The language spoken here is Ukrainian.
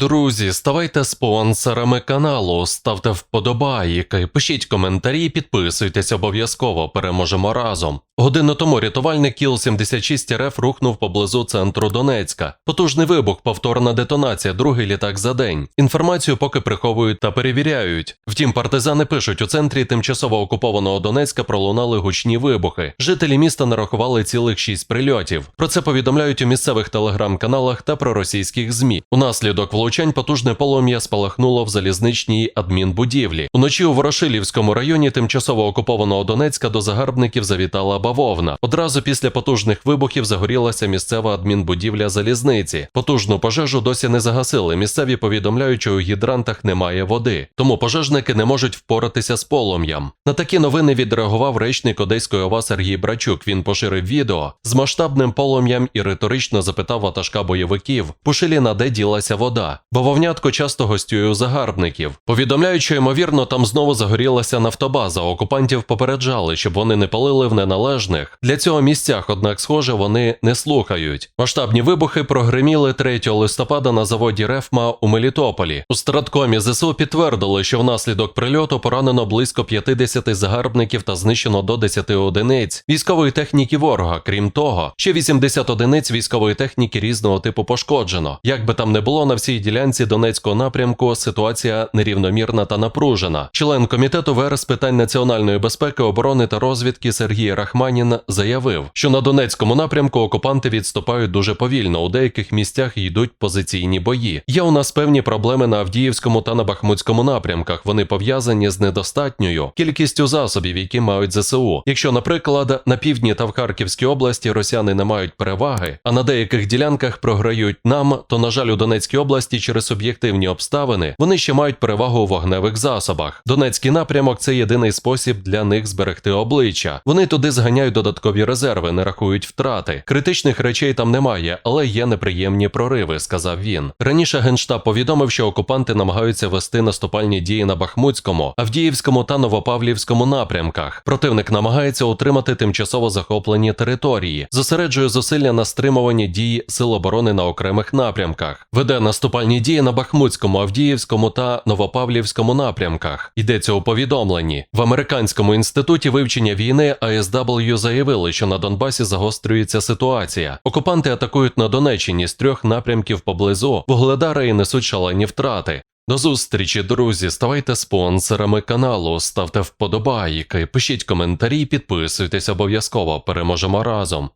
Друзі, ставайте спонсорами каналу, ставте вподобайки, пишіть коментарі, підписуйтесь обов'язково, переможемо разом. Годину тому рятувальник Кіл-76 РФ рухнув поблизу центру Донецька. Потужний вибух, повторна детонація, другий літак за день. Інформацію поки приховують та перевіряють. Втім, партизани пишуть, у центрі тимчасово окупованого Донецька пролунали гучні вибухи. Жителі міста нарахували цілих шість прильотів. Про це повідомляють у місцевих телеграм-каналах та проросійських ЗМІ. Унаслідок влучань потужне полум'я спалахнуло в залізничній адмінбудівлі. Уночі у Ворошилівському районі тимчасово окупованого Донецька до загарбників завітала бавовна. Одразу після потужних вибухів загорілася місцева адмінбудівля залізниці. Потужну пожежу досі не загасили. Місцеві повідомляють, що у гідрантах немає води, тому пожежники не можуть впоратися з полум'ям. На такі новини відреагував речник Одеської ОВА Сергій Брачук. Він поширив відео з масштабним полум'ям і риторично запитав ватажка бойовиків: Пушиліна, де ділася вода? Бавовнятко часто гостює у загарбників. Повідомляють, що ймовірно там знову загорілася нафтобаза. Окупантів попереджали, щоб вони не палили в неналежних для цього місцях. Однак, схоже, вони не слухають. Масштабні вибухи прогреміли 3 листопада на заводі Рефма у Мелітополі. У страткомі ЗСУ підтвердили, що внаслідок прильоту поранено близько 50 загарбників та знищено до 10 одиниць військової техніки ворога. Крім того, ще 80 одиниць військової техніки різного типу пошкоджено. Як би там не було на всій ділянці Донецького напрямку, ситуація нерівномірна та напружена. Член комітету ВР з питань національної безпеки, оборони та розвідки Сергій Рахманін заявив, що на Донецькому напрямку окупанти відступають дуже повільно. У деяких місцях йдуть позиційні бої. Є у нас певні проблеми на Авдіївському та на Бахмутському напрямках. Вони пов'язані з недостатньою кількістю засобів, які мають ЗСУ. Якщо, наприклад, на півдні та в Харківській області росіяни не мають переваги, а на деяких ділянках програють нам, то на жаль, у Донецькій області через об'єктивні обставини вони ще мають перевагу у вогневих засобах. Донецький напрямок це єдиний спосіб для них зберегти обличчя. Вони туди зганяють додаткові резерви, не рахують втрати. Критичних речей там немає, але є неприємні прориви, сказав він. Раніше генштаб повідомив, що окупанти намагаються вести наступальні дії на Бахмутському, Авдіївському та Новопавлівському напрямках. Противник намагається утримати тимчасово захоплені території, зосереджує зусилля на стримуванні дій сил оборони на окремих напрямках, веде наступальні дії на Бахмутському, Авдіївському та Новопавлівському напрямках. Йдеться у повідомленні в американському інституті вивчення війни ASW заявили, що на Донбасі загострюється ситуація. Окупанти атакують на Донеччині з трьох напрямків поблизу Вугледара і несуть шалені втрати. До зустрічі, друзі. Ставайте спонсорами каналу, ставте вподобайки, пишіть коментарі, підписуйтесь обов'язково. Переможемо разом.